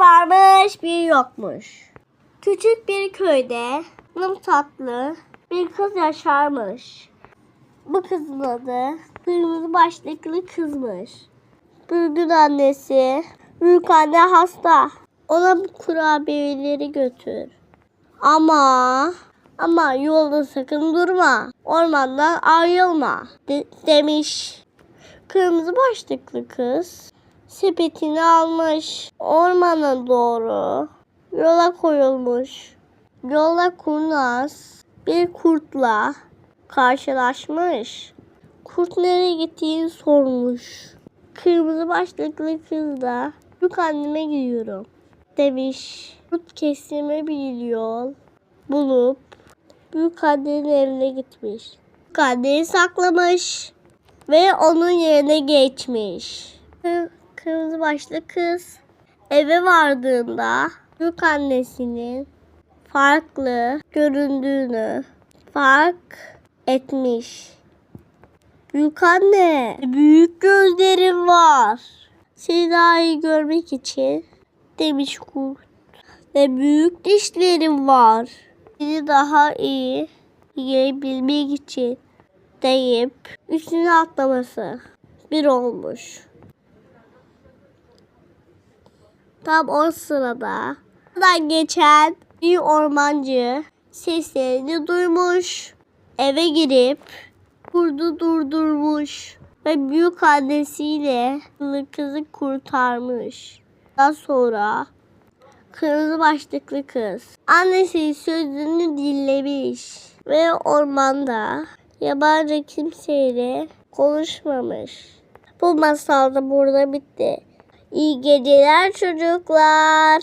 varmış bir yokmuş. Küçük bir köyde hanım tatlı bir kız yaşarmış. Bu kızın adı kırmızı başlıklı kızmış. Gün annesi büyük anne hasta. Ona kurabiyeleri götür. Ama ama yolda sakın durma. Ormandan ayrılma de- demiş. Kırmızı başlıklı kız sepetini almış. Ormana doğru yola koyulmuş. Yola kurnaz bir kurtla karşılaşmış. Kurt nereye gittiğini sormuş. Kırmızı başlıklı kız da büyük anneme gidiyorum demiş. Kurt kesime bir yol bulup büyük annenin evine gitmiş. Büyük anneyi saklamış ve onun yerine geçmiş. Kı- Kırmızı başlı kız eve vardığında büyük annesinin farklı göründüğünü fark etmiş. Büyük anne, büyük gözlerim var. Seni daha iyi görmek için demiş kurt. Ve büyük dişlerim var. Seni daha iyi yiyebilmek için deyip üstüne atlaması bir olmuş. Tam o sırada buradan geçen bir ormancı seslerini duymuş. Eve girip kurdu durdurmuş ve büyük annesiyle kızı kurtarmış. Daha sonra kırmızı başlıklı kız annesi sözünü dinlemiş ve ormanda yabancı kimseyle konuşmamış. Bu masal da burada bitti. İyi geceler çocuklar.